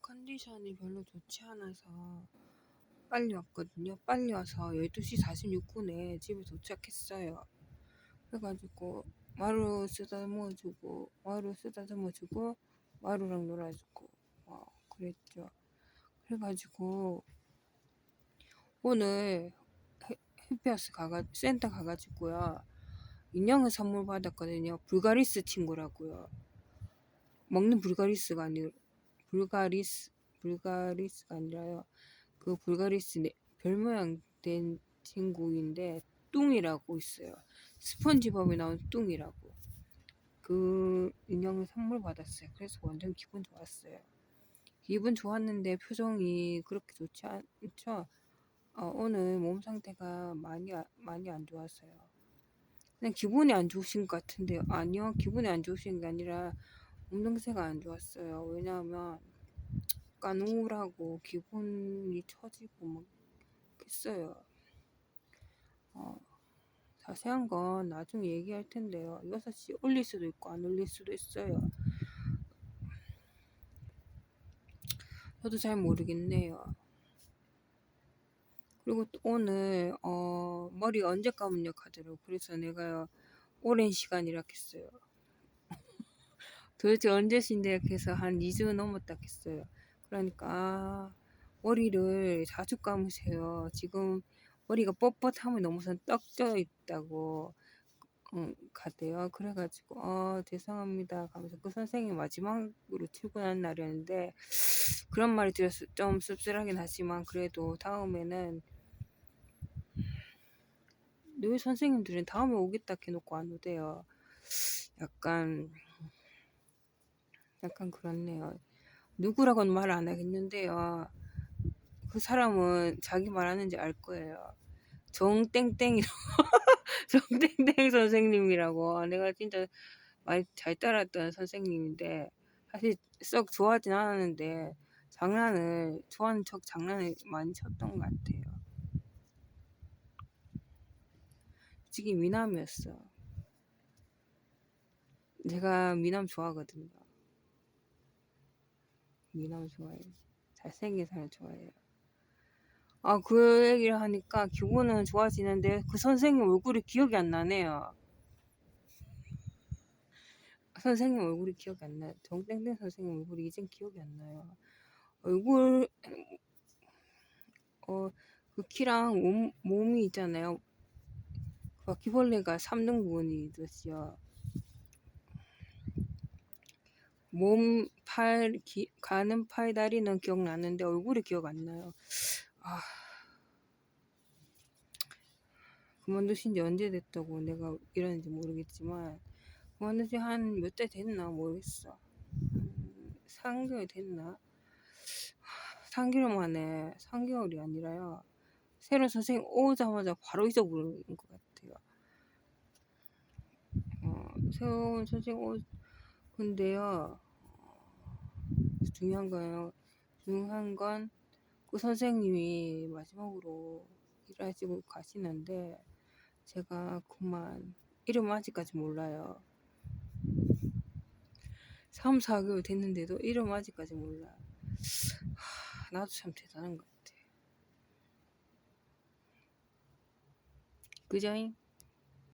컨디션이 별로 좋지 않아서 빨리 왔거든요. 빨리 와서 12시 46분에 집에 도착했어요. 그래가지고 마루 쓰다듬어 주고 마루 쓰다듬어 주고 마루랑 놀아주고 어, 그랬죠. 그래가지고 오늘 해- 해피하우스 가가 센터 가가지고요 인형을 선물 받았거든요. 불가리스 친구라고요. 먹는 불가리스가 아니라 불가리스 불가리스가 아니라요. 그 불가리스 네- 별 모양 된 친구인데 뚱이라고 있어요. 스펀지밥에 나온 뚱이라고. 그 인형을 선물 받았어요. 그래서 완전 기분 좋았어요. 기분 좋았는데 표정이 그렇게 좋지 않죠? 어, 오늘 몸 상태가 많이 아- 많이 안 좋았어요. 그냥 기분이 안 좋으신 것 같은데요. 아니요, 기분이 안 좋으신 게 아니라 몸동세가 안 좋았어요. 왜냐하면 약간 우울하고 기분이 처지고 막 했어요. 어, 자세한 건 나중에 얘기할 텐데요. 6시 올릴 수도 있고 안 올릴 수도 있어요. 저도 잘 모르겠네요. 그리고 또 오늘 어, 머리 언제 감으냐 하더라고. 그래서 내가요 오랜 시간이라 했어요. 도대체 언제신데 해서 한 2주 넘었다 했어요. 그러니까 아, 머리를 자주 감으세요. 지금 머리가 뻣뻣하면 너무선 떡져 있다고 응, 가대요. 그래가지고 어 죄송합니다. 하면서 그 선생님 마지막으로 출근한 날이었는데 그런 말이 들어서 좀 씁쓸하긴 하지만 그래도 다음에는 늘 선생님들은 다음에 오겠다 해놓고 안 오대요. 약간 약간 그렇네요. 누구라고는 말 안 하겠는데요. 그 사람은 자기 말하는지 알 거예요. 정땡땡이라고 정땡땡 선생님이라고 내가 진짜 많이 잘 따랐던 선생님인데 사실 썩 좋아하진 않았는데 장난을 좋아하는 척 장난을 많이 쳤던 것 같아요. 솔직히 미남이었어. 제가 미남 좋아하거든요. 미남 좋아해요. 잘생긴 사람 좋아해요. 아, 그 얘기를 하니까 기분은 좋아지는데 그 선생님 얼굴이 기억이 안 나네요. 선생님 얼굴이 기억이 안 나요. 정땡땡 선생님 얼굴이 이젠 기억이 안 나요. 얼굴, 어, 그 키랑 몸, 몸이 있잖아요. 그 바퀴벌레가 3등 부분이듯이요. 몸, 팔, 기, 가는 팔, 다리는 기억나는데 얼굴이 기억 안 나요. 아, 그만두신 지 언제 됐다고 내가 이러는지 모르겠지만, 그만두신 한몇 달 됐나 모르겠어. 한 3개월 됐나? 3개월 만에, 3개월이 아니라요. 새로운 선생님 오자마자 바로 잊어버린 것 같아요. 어, 새로운 선생님 오, 근데요, 중요한 거예요. 중요한 건 그 선생님이 마지막으로 일하시고 가시는데 제가 그만 이름 아직까지 몰라요. 3, 4개월 됐는데도 이름 아직까지 몰라. 하, 나도 참 대단한 것 같아. 그죠잉?